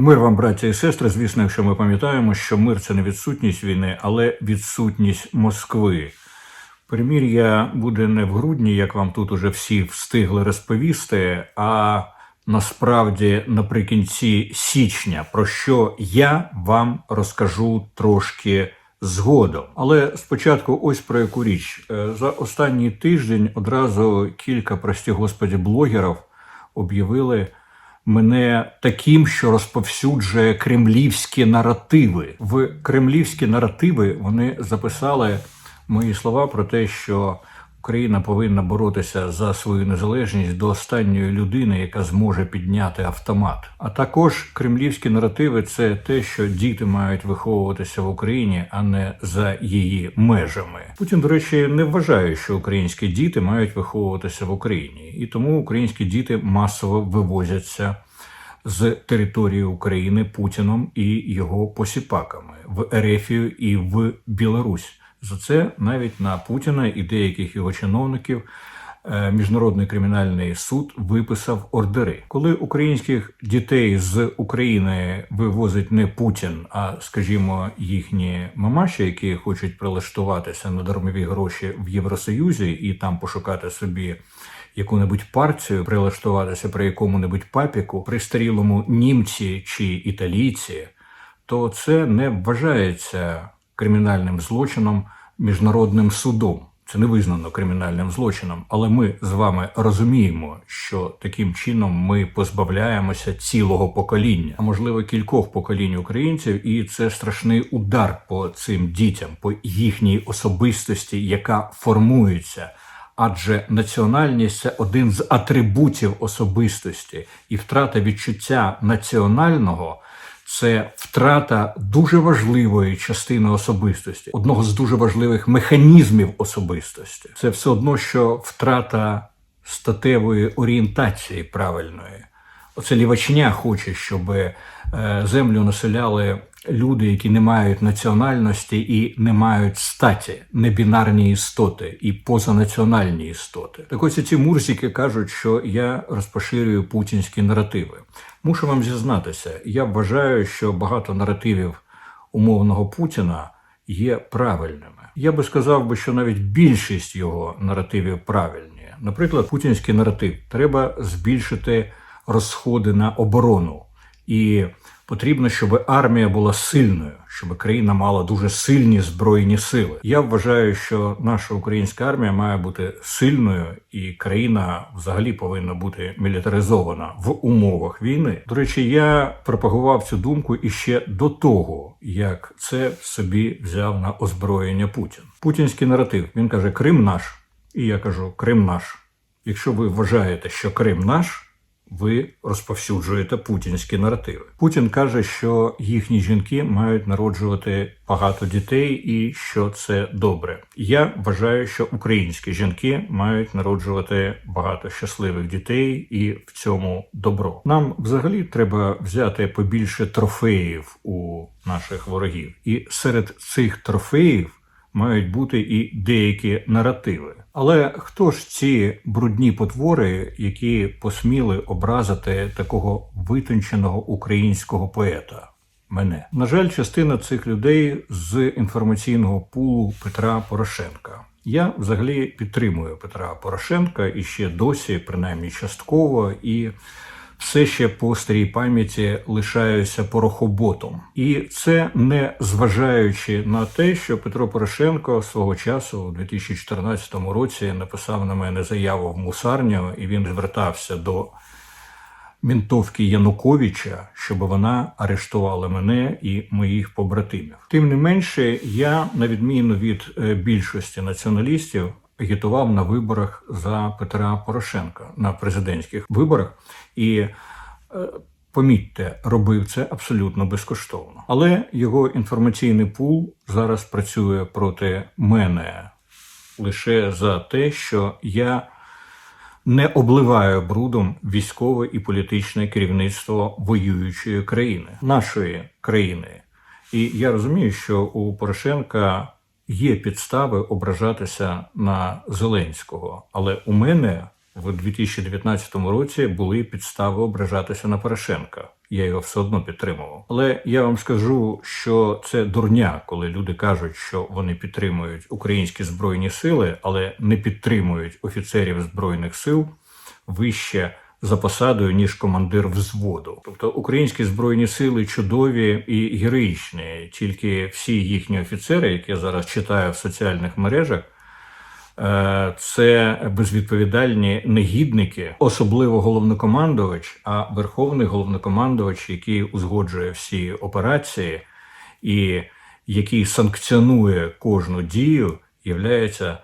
Мир вам, браття і сестри. Звісно, якщо ми пам'ятаємо, що мир це не відсутність війни, але відсутність Москви. Примір'я буде не в грудні, як вам тут уже всі встигли розповісти, а насправді наприкінці січня, про що я вам розкажу трошки згодом. Але спочатку, ось про яку річ. Е, За останній тиждень одразу кілька, прості господі, блогерів об'явили мене таким, що розповсюджує кремлівські наративи. В кремлівські наративи вони записали мої слова про те, що Україна повинна боротися за свою незалежність до останньої людини, яка зможе підняти автомат. А також кремлівські наративи це те, що діти мають виховуватися в Україні, а не за її межами. Путін, до речі, не вважає, що українські діти мають виховуватися в Україні, і тому українські діти масово вивозяться з території України Путіном і його посіпаками в Ерефію і в Білорусь. За це навіть на Путіна і деяких його чиновників е, Міжнародний кримінальний суд виписав ордери. Коли українських дітей з України вивозить не Путін, а скажімо, їхні мамаші, які хочуть прилаштуватися на дармові гроші в Євросоюзі і там пошукати собі яку-небудь партію, прилаштуватися при якому-небудь папіку, пристарілому німці чи італійці, то це не вважається кримінальним злочином міжнародним судом. Це не визнано кримінальним злочином, але ми з вами розуміємо, що таким чином ми позбавляємося цілого покоління, а можливо кількох поколінь українців, і це страшний удар по цим дітям, по їхній особистості, яка формується. Адже національність це один з атрибутів особистості, і втрата відчуття національного це втрата дуже важливої частини особистості, одного з дуже важливих механізмів особистості. Це все одно, що втрата статевої орієнтації правильної. Оце лівачня хоче, щоб е, землю населяли люди, які не мають національності і не мають статі, небінарні істоти і позанаціональні істоти. Так ось ці мурзики кажуть, що я розпоширюю путінські наративи. Мушу вам зізнатися, я вважаю, що багато наративів умовного Путіна є правильними. Я би сказав би, що навіть більшість його наративів правильні. Наприклад, путінський наратив треба збільшити розходи на оборону, і потрібно, щоб армія була сильною, щоб країна мала дуже сильні збройні сили. Я вважаю, що наша українська армія має бути сильною, і країна взагалі повинна бути мілітаризована в умовах війни. До речі, я пропагував цю думку іще до того, як це собі взяв на озброєння Путін. Путінський наратив він каже: Крим наш, і я кажу Крим наш. Якщо ви вважаєте, що Крим наш, ви розповсюджуєте путінські наративи. Путін каже, що їхні жінки мають народжувати багато дітей, і що це добре. Я вважаю, що українські жінки мають народжувати багато щасливих дітей, і в цьому добро. Нам взагалі треба взяти побільше трофеїв у наших ворогів, і серед цих трофеїв мають бути і деякі наративи. Але хто ж ці брудні потвори, які посміли образити такого витонченого українського поета? Мене на жаль, частина цих людей з інформаційного пулу Петра Порошенка. Я взагалі підтримую Петра Порошенка і ще досі, принаймні частково, і все ще по старій пам'яті лишаюся порохоботом. І це не зважаючи на те, що Петро Порошенко свого часу, у 2014 році, написав на мене заяву в мусарню, і він звертався до мінтовки Януковича, щоб вона арештувала мене і моїх побратимів. Тим не менше, я, на відміну від е, більшості націоналістів, агітував на виборах за Петра Порошенка на президентських виборах і. е, Помітьте, робив це абсолютно безкоштовно, але його інформаційний пул зараз працює проти мене лише за те, що я не обливаю брудом військове і політичне керівництво воюючої країни, нашої країни. І я розумію, що у Порошенка є підстави ображатися на Зеленського, але у мене в 2019 році були підстави ображатися на Порошенка. я його все одно підтримував. Але я вам скажу, що це дурня, коли люди кажуть, що вони підтримують українські збройні сили, але не підтримують офіцерів збройних сил вище за посадою ніж командир взводу. Тобто українські збройні сили чудові і героїчні. Тільки всі їхні офіцери, які я зараз читаю в соціальних мережах. Е, Це безвідповідальні негідники, особливо головнокомандувач, а верховний головнокомандувач, який узгоджує всі операції і який санкціонує кожну дію, являється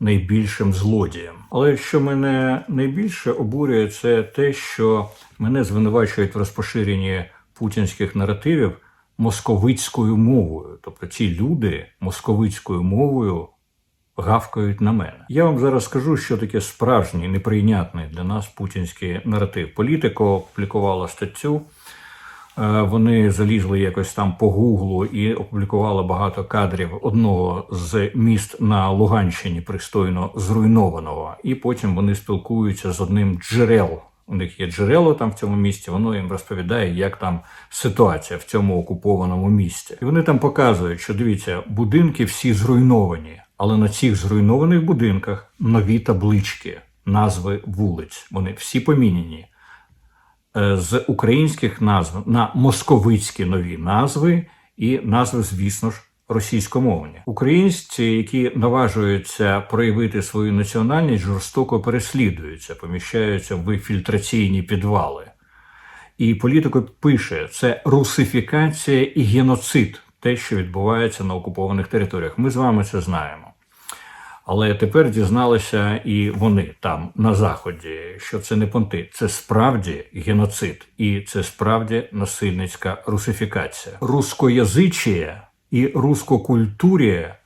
найбільшим злодієм. Але що мене найбільше обурює, це те, що мене звинувачують в розпоширенні путінських наративів московицькою мовою. Тобто ці люди московицькою мовою гавкають на мене. Я вам зараз скажу, що таке справжній неприйнятний для нас путінський наратив. Політико опублікувала статтю. Е, Вони залізли якось там по гуглу і опублікували багато кадрів одного з міст на Луганщині, пристойно зруйнованого. І потім вони спілкуються з одним джерел. У них є джерело там в цьому місті, воно їм розповідає, як там ситуація в цьому окупованому місті. І вони там показують, що дивіться, будинки всі зруйновані, але на цих зруйнованих будинках нові таблички, назви вулиць. Вони всі поміняні з українських назв на московицькі нові назви і назви, звісно ж, російськомовні. Українці, які наважуються проявити свою національність, жорстоко переслідуються, поміщаються в фільтраційні підвали. І політико пише: це русифікація і геноцид, те, що відбувається на окупованих територіях. Ми з вами це знаємо. Але тепер дізналися і вони там на заході, що це не понти, це справді геноцид, і це справді насильницька русифікація. Рускоязичія і рускокультурія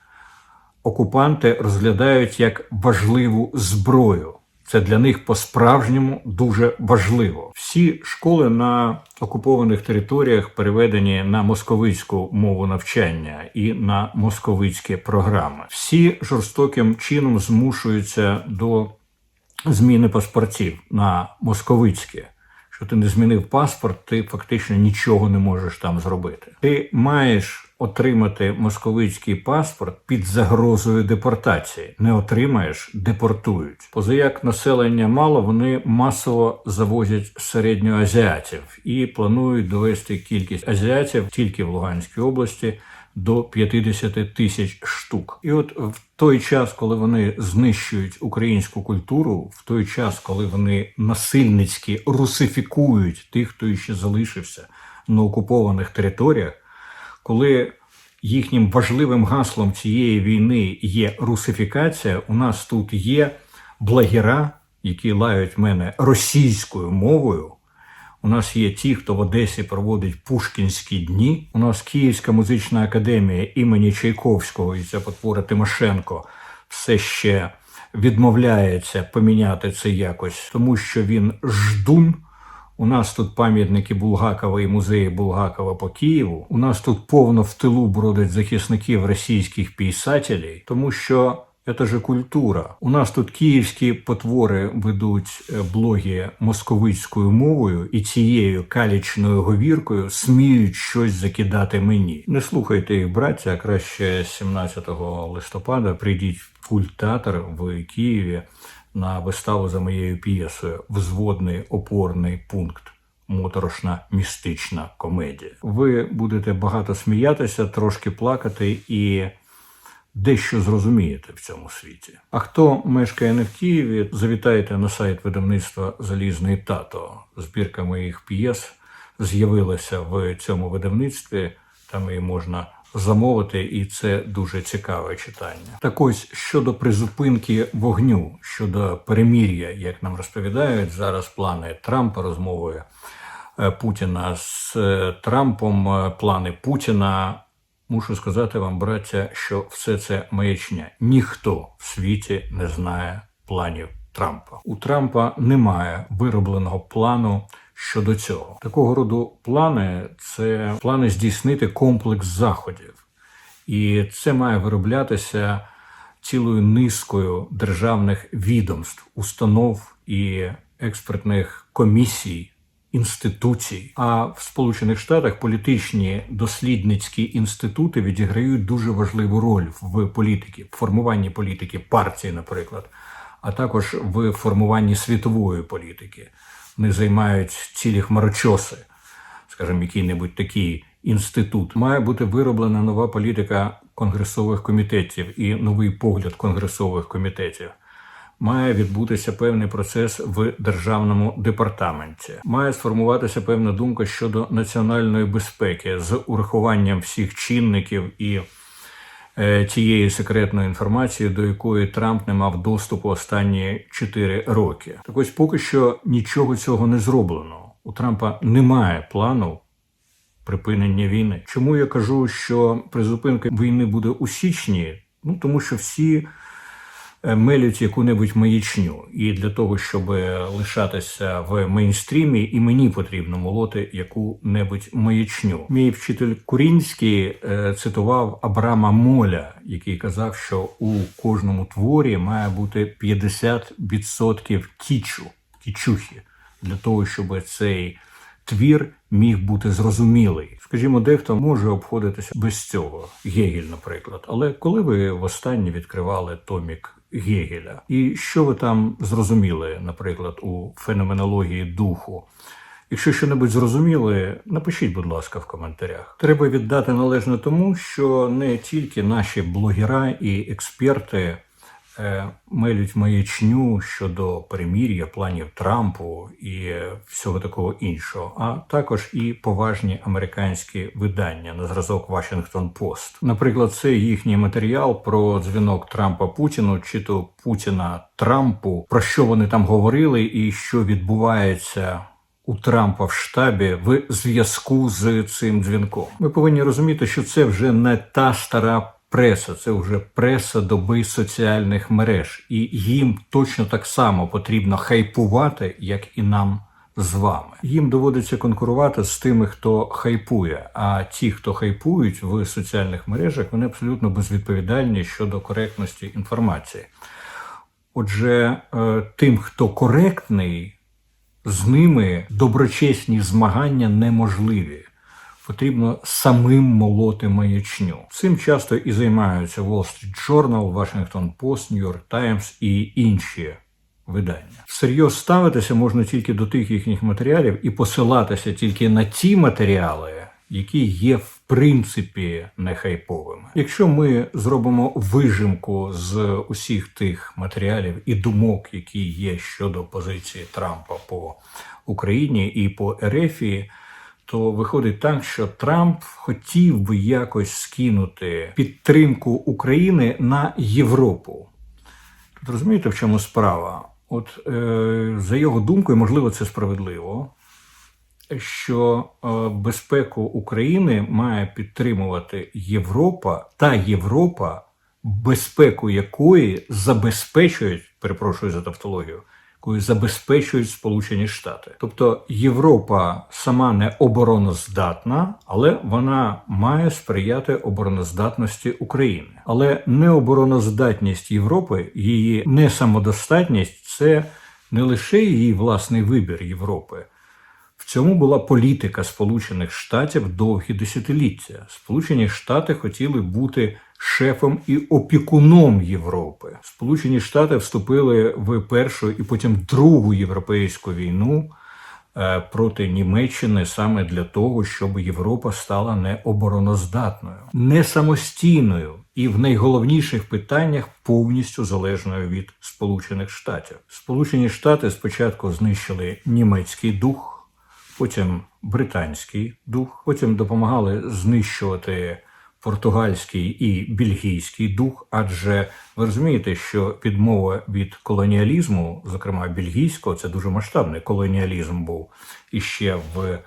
окупанти розглядають як важливу зброю. Це для них по-справжньому дуже важливо. Всі школи на окупованих територіях переведені на московицьку мову навчання і на московицькі програми. Всі жорстоким чином змушуються до зміни паспортів на московицьке. Що ти не змінив паспорт, ти фактично нічого не можеш там зробити. Ти маєш отримати московицький паспорт під загрозою депортації. Не отримаєш, депортують. Позаяк населення мало, вони масово завозять середньоазіатів і планують довести кількість азіатів тільки в Луганській області до 50 тисяч штук. І от в той час, коли вони знищують українську культуру, в той час, коли вони насильницьки русифікують тих, хто ще залишився на окупованих територіях, коли їхнім важливим гаслом цієї війни є русифікація, у нас тут є благіра, які лають мене російською мовою. У нас є ті, хто в Одесі проводить Пушкінські дні. У нас Київська музична академія імені Чайковського і ця потвора Тимошенко все ще відмовляється поміняти це якось, тому що він ждун. У нас тут пам'ятники Булгакова і музеї Булгакова по Києву. У нас тут повно в тилу бродять захисників російських писателів, тому що це ж культура. У нас тут київські потвори ведуть е, блоги московицькою мовою і цією калічною говіркою сміють щось закидати мені. Не слухайте їх, браття, краще 17 листопада прийдіть в культатор в Києві на виставу за моєю п'єсою Взводний опорний пункт. Моторошна містична комедія. Ви будете багато сміятися, трошки плакати і дещо зрозумієте в цьому світі. А хто мешкає не в Києві, завітайте на сайт видавництва Залізний тато. Збірка моїх п'єс з'явилася в цьому видавництві. Там її можна замовити, і це дуже цікаве читання. Так ось щодо призупинки вогню, щодо перемір'я, як нам розповідають зараз плани Трампа розмовою е, Путіна з е, Трампом, е, плани Путіна. Мушу сказати вам, браття, що все це маячня. Ніхто в світі не знає планів Трампа. У Трампа немає виробленого плану щодо цього. Такого роду плани це плани здійснити комплекс заходів, і це має вироблятися цілою низкою державних відомств, установ і експертних комісій інституцій. А в Сполучених Штатах політичні дослідницькі інститути відіграють дуже важливу роль в політиці, в формуванні політики партії, наприклад, а також в формуванні світової політики. Вони займають цілі хмарочоси, скажімо, який-небудь такий інститут. Має бути вироблена нова політика конгресових комітетів і новий погляд конгресових комітетів. Має відбутися певний процес в державному департаменті. Має сформуватися певна думка щодо національної безпеки з урахуванням всіх чинників і е, тієї секретної інформації, до якої Трамп не мав доступу останні 4 роки. Так ось поки що нічого цього не зроблено. У Трампа немає плану припинення війни. Чому я кажу, що призупинка війни буде у січні? Ну тому що всі мелють яку-небудь маячню, і для того, щоб лишатися в мейнстрімі, і мені потрібно молоти яку-небудь маячню. Мій вчитель Курінський е, цитував Абрама Моля, який казав, що у кожному творі має бути 50% кічу, кічухи, для того, щоб цей твір міг бути зрозумілий. Скажімо, дехто може обходитися без цього. Гегель, наприклад. Але коли ви востаннє відкривали томік Гегеля, і що ви там зрозуміли, наприклад, у феноменології духу? Якщо що-небудь зрозуміли, напишіть, будь ласка, в коментарях. Треба віддати належне тому, що не тільки наші блогера і експерти мелють маячню щодо перемір'я, планів Трампу і всього такого іншого, а також і поважні американські видання на зразок Washington Post. Наприклад, це їхній матеріал про дзвінок Трампа Путіну чи то Путіна Трампу, про що вони там говорили, і що відбувається. У Трампа в штабі в зв'язку з цим дзвінком. Ми повинні розуміти, що це вже не та стара преса, це вже преса доби соціальних мереж, і їм точно так само потрібно хайпувати, як і нам з вами. Їм доводиться конкурувати з тими, хто хайпує. А ті, хто хайпують в соціальних мережах, вони абсолютно безвідповідальні щодо коректності інформації. Отже, е, тим, хто коректний, з ними доброчесні змагання неможливі. Потрібно самим молоти маячню. Цим часто і займаються Wall Street Journal, Washington Post, New York Times і інші видання. Всерйоз ставитися можна тільки до тих їхніх матеріалів і посилатися тільки на ті матеріали, які є в принципі не хайповими. Якщо ми зробимо вижимку з усіх тих матеріалів і думок, які є щодо позиції Трампа по Україні і по Ерефії, то виходить так, що Трамп хотів би якось скинути підтримку України на Європу. Тут розумієте, в чому справа? От е, за його думкою, можливо, це справедливо, що е, безпеку України має підтримувати Європа та Європа, безпеку якої забезпечують, перепрошую за тавтологію, якою забезпечують Сполучені Штати. Тобто Європа сама не обороноздатна, але вона має сприяти обороноздатності України. Але необороноздатність Європи, її несамодостатність це не лише її власний вибір Європи. В цьому була політика Сполучених Штатів довгі десятиліття. Сполучені Штати хотіли бути шефом і опікуном Європи. Сполучені Штати вступили в першу і потім другу європейську війну е, проти Німеччини саме для того, щоб Європа стала не обороноздатною, не самостійною і в найголовніших питаннях повністю залежною від Сполучених Штатів. Сполучені Штати спочатку знищили німецький дух потім британський дух, потім допомагали знищувати португальський і бельгійський дух. Адже ви розумієте, що підмова від колоніалізму, зокрема бельгійського, це дуже масштабний колоніалізм був іще в.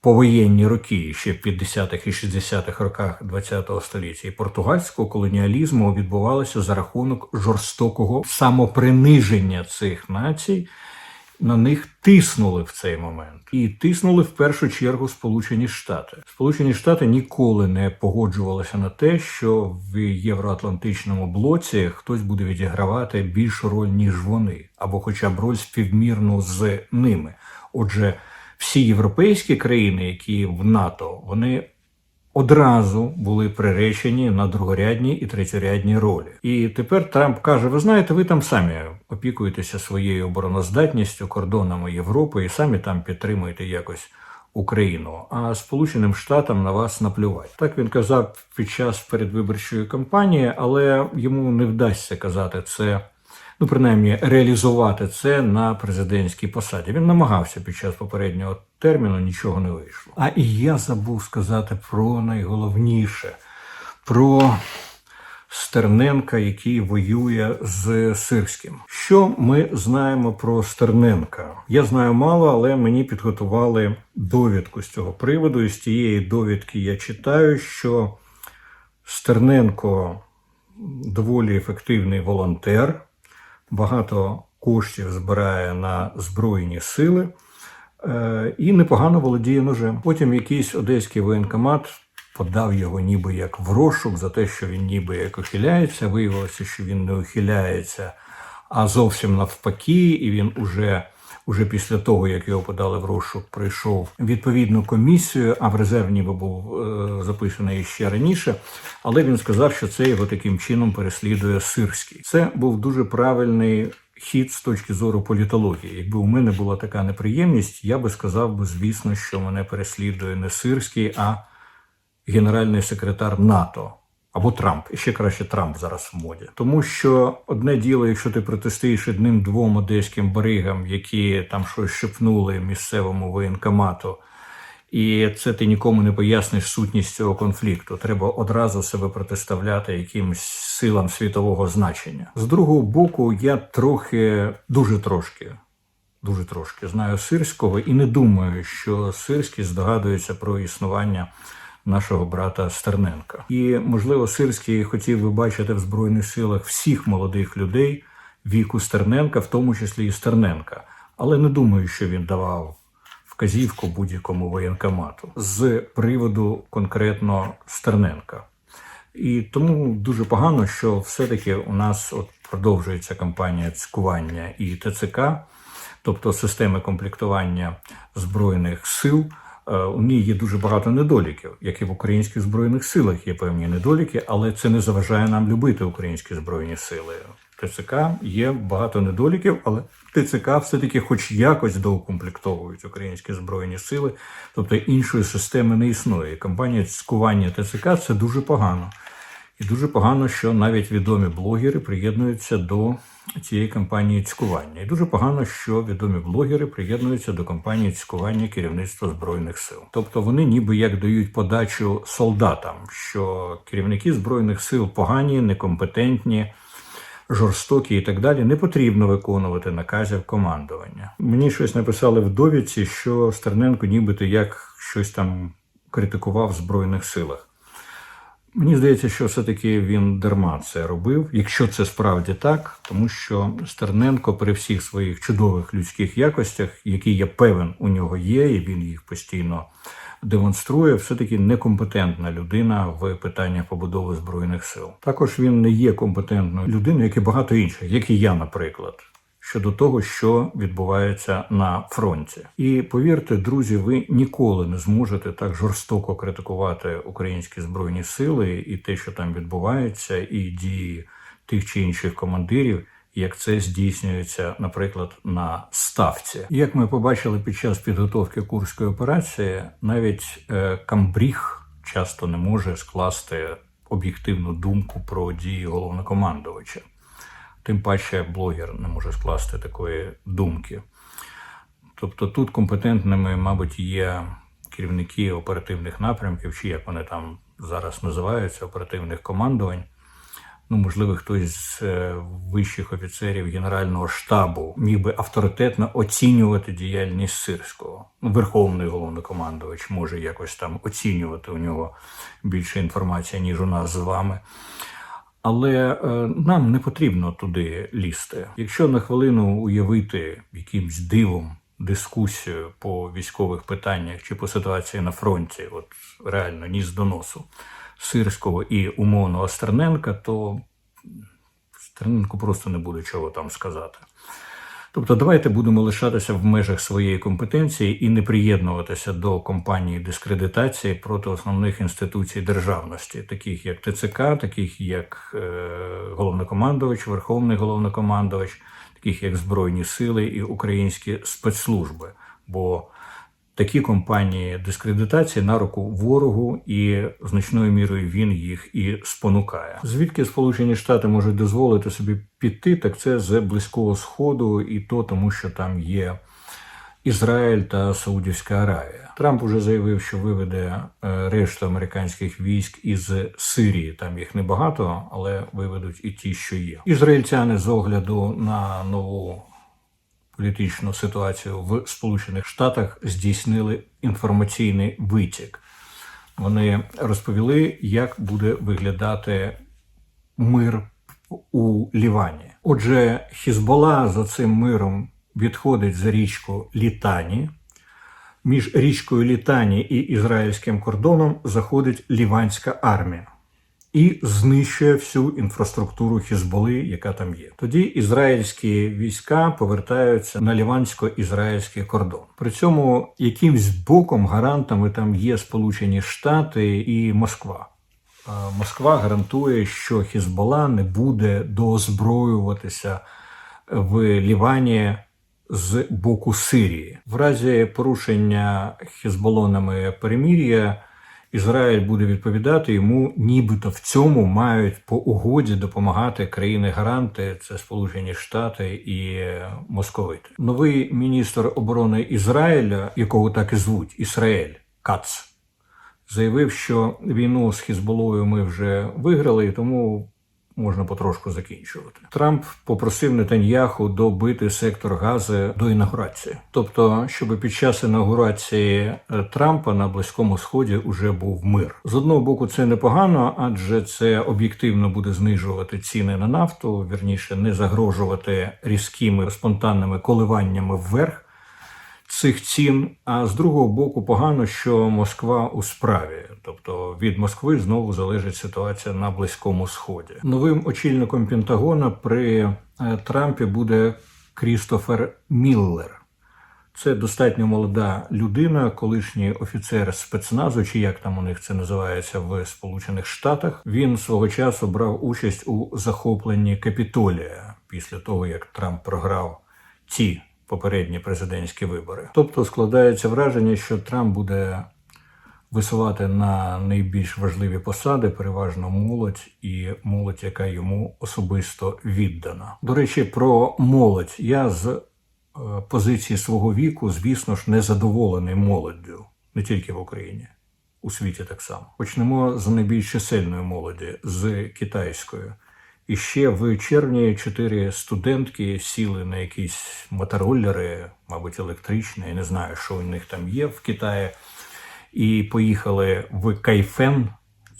Повоєнні роки, ще в 50-х і 60-х роках ХХ століття і португальського колоніалізму відбувалося за рахунок жорстокого самоприниження цих націй на них тиснули в цей момент, і тиснули в першу чергу Сполучені Штати. Сполучені Штати ніколи не погоджувалися на те, що в євроатлантичному блоці хтось буде відігравати більшу роль ніж вони, або хоча б роль співмірну з ними. Отже, всі європейські країни, які в НАТО, вони одразу були приречені на другорядні і третьорядні ролі. І тепер Трамп каже: ви знаєте, ви там самі опікуєтеся своєю обороноздатністю, кордонами Європи і самі там підтримуєте якось. Україну, а Сполученим Штатам на вас наплювати. Так він казав під час передвиборчої кампанії, але йому не вдасться казати це, ну принаймні реалізувати це на президентській посаді. Він намагався під час попереднього терміну, нічого не вийшло. А і я забув сказати про найголовніше про Стерненка, який воює з Сирським. Що ми знаємо про Стерненка? Я знаю мало, але мені підготували довідку з цього приводу. І з тієї довідки я читаю, що Стерненко доволі ефективний волонтер, багато коштів збирає на Збройні сили. е, І непогано володіє ножем. Потім якийсь одеський воєнкомат подав його ніби як в розшук за те, що він ніби як ухиляється. Виявилося, що він не ухиляється, а зовсім навпаки, і він уже. Уже після того, як його подали в розшук, пройшов відповідну комісію, а в резерв був е, записаний ще раніше. Але він сказав, що це його таким чином переслідує Сирський. Це був дуже правильний хід з точки зору політології. Якби у мене була така неприємність, я би сказав би, звісно, що мене переслідує не Сирський, а генеральний секретар НАТО. Або Трамп, і ще краще Трамп зараз в моді. Тому що одне діло, якщо ти протистоїш одним-двом одеським баригам, які там щось шепнули місцевому воєнкомату, і це ти нікому не поясниш сутність цього конфлікту. Треба одразу себе протиставляти якимось силам світового значення. З другого боку, я трохи, дуже трошки, дуже трошки знаю сирського і не думаю, що Сирський здогадується про існування нашого брата Стерненка. І, можливо, Сирський хотів би бачити в Збройних силах всіх молодих людей віку Стерненка, в тому числі і Стерненка. Але не думаю, що він давав вказівку будь-якому воєнкомату з приводу конкретно Стерненка. І тому дуже погано, що все-таки у нас от продовжується кампанія цькування і ТЦК, тобто системи комплектування збройних сил. Е, У ній є дуже багато недоліків, як і в українських збройних силах є певні недоліки, але це не заважає нам любити українські збройні сили. ТЦК є багато недоліків, але ТЦК все-таки, хоч якось доукомплектовують українські збройні сили, тобто іншої системи не існує. Кампанія цькування ТЦК це дуже погано. І дуже погано, що навіть відомі блогери приєднуються до цієї кампанії цькування. І дуже погано, що відомі блогери приєднуються до кампанії цькування керівництва збройних сил. Тобто вони ніби як дають подачу солдатам, що керівники збройних сил погані, некомпетентні. Жорстокі і так далі не потрібно виконувати наказів командування. Мені щось написали в довідці, що Стерненко нібито як щось там критикував в збройних силах. Мені здається, що все-таки він дарма це робив, якщо це справді так, тому що Стерненко при всіх своїх чудових людських якостях, які я певен у нього є, і він їх постійно демонструє, все-таки некомпетентна людина в питаннях побудови збройних сил. Також він не є компетентною людиною, як і багато інших, як і я, наприклад. Щодо того, що відбувається на фронті, і повірте, друзі, ви ніколи не зможете так жорстоко критикувати українські збройні сили і те, що там відбувається, і дії тих чи інших командирів, як це здійснюється, наприклад, на ставці. Як ми побачили під час підготовки курської операції, навіть е, камбріг часто не може скласти об'єктивну думку про дії головнокомандувача. Тим паче блогер не може скласти такої думки. Тобто тут компетентними, мабуть, є керівники оперативних напрямків, чи як вони там зараз називаються, оперативних командувань. Ну, можливо, хтось з е, вищих офіцерів Генерального штабу міг би авторитетно оцінювати діяльність Сирського. Ну, Верховний головнокомандувач може якось там оцінювати у нього більше інформації, ніж у нас з вами. Але е, нам не потрібно туди лізти. Якщо на хвилину уявити якимсь дивом дискусію по військових питаннях чи по ситуації на фронті, от реально ніс до носу Сирського і умовного Стерненка, то Стерненку просто не буде чого там сказати. Тобто, давайте будемо лишатися в межах своєї компетенції і не приєднуватися до компанії дискредитації проти основних інституцій державності, таких як ТЦК, таких як е, головнокомандувач, Верховний головнокомандувач, таких як Збройні Сили і українські спецслужби. Бо такі компанії дискредитації на руку ворогу, і значною мірою він їх і спонукає. Звідки Сполучені Штати можуть дозволити собі піти, так це з близького сходу, і то тому, що там є Ізраїль та Саудівська Аравія. Трамп уже заявив, що виведе е, решту американських військ із Сирії. Там їх небагато, але виведуть і ті, що є. Ізраїльтяни з огляду на нову політичну ситуацію в Сполучених Штатах здійснили інформаційний витік. Вони розповіли, як буде виглядати мир у Лівані. Отже, Хізбола за цим миром відходить за річку Літані. Між річкою Літані і ізраїльським кордоном заходить ліванська армія і знищує всю інфраструктуру Хізболи, яка там є. Тоді ізраїльські війська повертаються на лівансько-ізраїльський кордон. При цьому якимсь боком гарантами там є Сполучені Штати і Москва. Москва гарантує, що Хізбола не буде доозброюватися в Лівані з боку Сирії. В разі порушення Хізболонами перемір'я Ізраїль буде відповідати йому, нібито в цьому мають по угоді допомагати країни-гаранти, це Сполучені Штати і Московити. Новий міністр оборони Ізраїля, якого так і звуть Ісраїль Кац, заявив, що війну з Хізболою ми вже виграли, і тому можна потрошку закінчувати. Трамп попросив Нетаньяху добити сектор Гази до інаугурації, тобто, щоб під час інаугурації е, Трампа на близькому сході вже був мир. З одного боку, це непогано, адже це об'єктивно буде знижувати ціни на нафту, вірніше не загрожувати різкими спонтанними коливаннями вверх цих цін. А з другого боку, погано, що Москва у справі, тобто від Москви знову залежить ситуація на близькому сході. Новим очільником Пентагона при е, Трампі буде Крістофер Міллер. Це достатньо молода людина, колишній офіцер спецназу, чи як там у них це називається в Сполучених Штатах. Він свого часу брав участь у захопленні Капітолія після того, як Трамп програв ці попередні президентські вибори. Тобто складається враження, що Трамп буде висувати на найбільш важливі посади, переважно молодь і молодь, яка йому особисто віддана. До речі, про молодь я з е, позиції свого віку, звісно ж, не задоволений молоддю, не тільки в Україні. У світі так само почнемо з найбільш чисельної молоді з китайською. І ще в червні чотири студентки сіли на якісь мотороллери, мабуть, електричні, я не знаю, що у них там є в Китаї, і поїхали в Кайфен,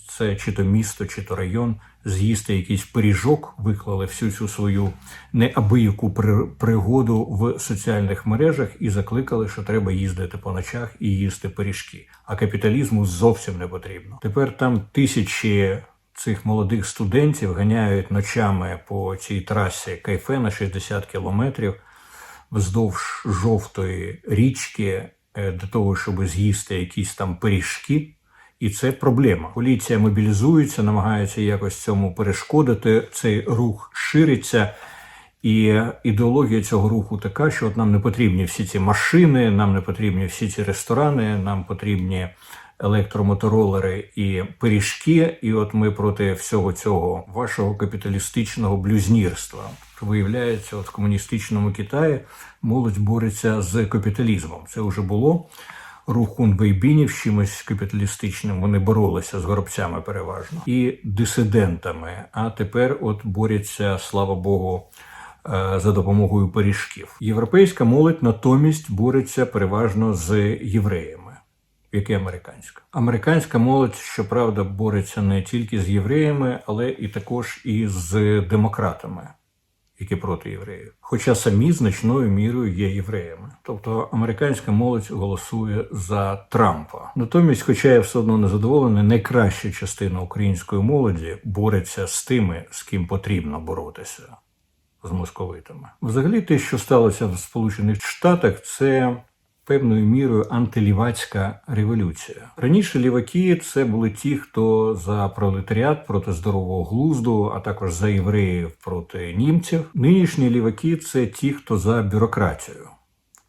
це чи то місто, чи то район, з'їсти якийсь пиріжок, виклали всю цю свою неабияку пригоду в соціальних мережах і закликали, що треба їздити по ночах і їсти пиріжки. А капіталізму зовсім не потрібно. Тепер там тисячі цих молодих студентів ганяють ночами по цій трасі Кайфе на 60 кілометрів вздовж жовтої річки е, для того, щоб з'їсти якісь там пиріжки. І це проблема. Поліція мобілізується, намагається якось цьому перешкодити. Цей рух шириться, і ідеологія цього руху така, що от нам не потрібні всі ці машини, нам не потрібні всі ці ресторани, нам потрібні електромоторолери і пиріжки. І от ми проти всього цього вашого капіталістичного блюзнірства. Виявляється, от в комуністичному Китаї молодь бореться з капіталізмом. Це вже було. Рух хунвейбінів з чимось капіталістичним. Вони боролися з горобцями переважно і дисидентами. А тепер от борються, слава Богу, е, за допомогою пиріжків. Європейська молодь натомість бореться переважно з євреями як і американська. Американська молодь, щоправда, бореться не тільки з євреями, але і також і з демократами, які проти євреїв. Хоча самі значною мірою є євреями. Тобто американська молодь голосує за Трампа. Натомість, хоча я все одно не задоволений, найкраща частина української молоді бореться з тими, з ким потрібно боротися. з московитами. Взагалі, те, що сталося в Сполучених Штатах, це певною мірою антилівацька революція. Раніше ліваки це були ті, хто за пролетаріат проти здорового глузду, а також за євреїв проти німців. Нинішні ліваки це ті, хто за бюрократію.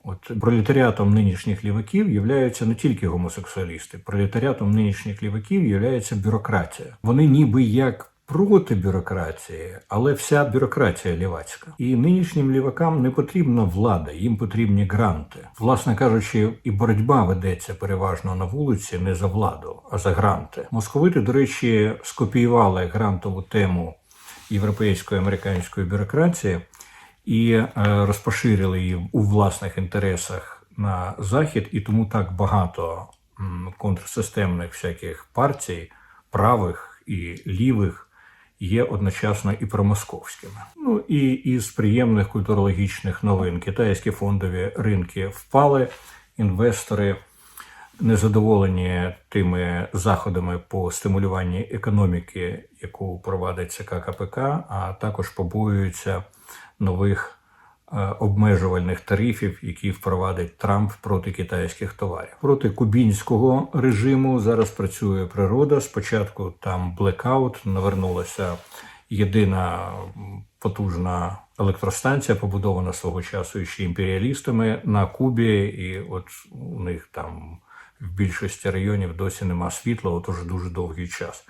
От пролетаріатом нинішніх ліваків являються не тільки гомосексуалісти, пролетаріатом нинішніх ліваків являється бюрократія. Вони ніби як проти бюрократії, але вся бюрократія лівацька. І нинішнім лівакам не потрібна влада, їм потрібні гранти. Власне кажучи, і боротьба ведеться переважно на вулиці не за владу, а за гранти. Московити, до речі, скопіювали грантову тему європейської американської бюрократії і е, розпоширили її у власних інтересах на захід, і тому так багато контрсистемних всяких партій, правих і лівих, є одночасно і промосковськими. Ну і із приємних культурологічних новин китайські фондові ринки впали, інвестори незадоволені тими заходами по стимулюванні економіки, яку провадить ЦК КПК, а також побоюються нових обмежувальних тарифів, які впровадить Трамп проти китайських товарів. Проти кубінського режиму зараз працює природа. Спочатку там блекаут, навернулася єдина потужна електростанція, побудована свого часу ще імперіалістами на Кубі, і от у них там в більшості районів досі нема світла, от уже дуже довгий час.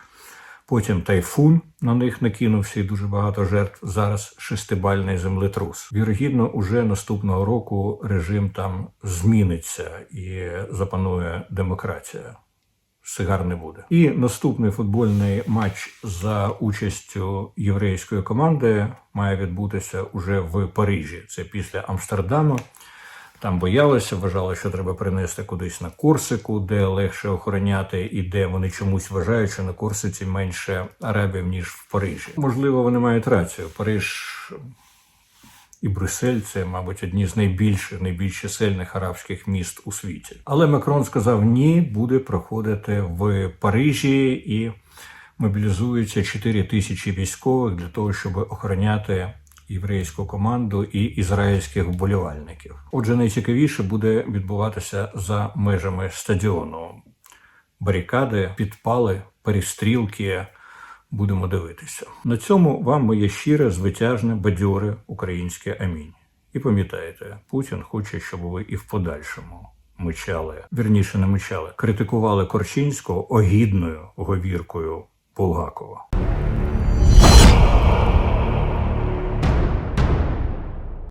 Потім тайфун на них накинувся і дуже багато жертв. Зараз шестибальний землетрус. Вірогідно, уже наступного року режим там зміниться і запанує демократія. Сигар не буде. І наступний футбольний матч за участю єврейської команди має відбутися уже в Парижі. Це після Амстердаму. Там боялися, вважали, що треба принести кудись на Корсику, де легше охороняти, і де вони чомусь вважають, що на Корсиці менше арабів, ніж в Парижі. Можливо, вони мають рацію. Париж і Брюссель це, мабуть, одні з найбільших, найбільш чисельних арабських міст у світі. Але Макрон сказав: ні, буде проходити в Парижі і мобілізується 4 тисячі військових для того, щоб охороняти єврейську команду і ізраїльських вболівальників. Отже, найцікавіше буде відбуватися за межами стадіону. Барикади, підпали, перестрілки. Будемо дивитися. На цьому вам моє щире, звитяжне, бадьоре українське амінь. І пам'ятайте, Путін хоче, щоб ви і в подальшому мичали, вірніше не мичали, критикували Корчинського огідною говіркою Булгакова.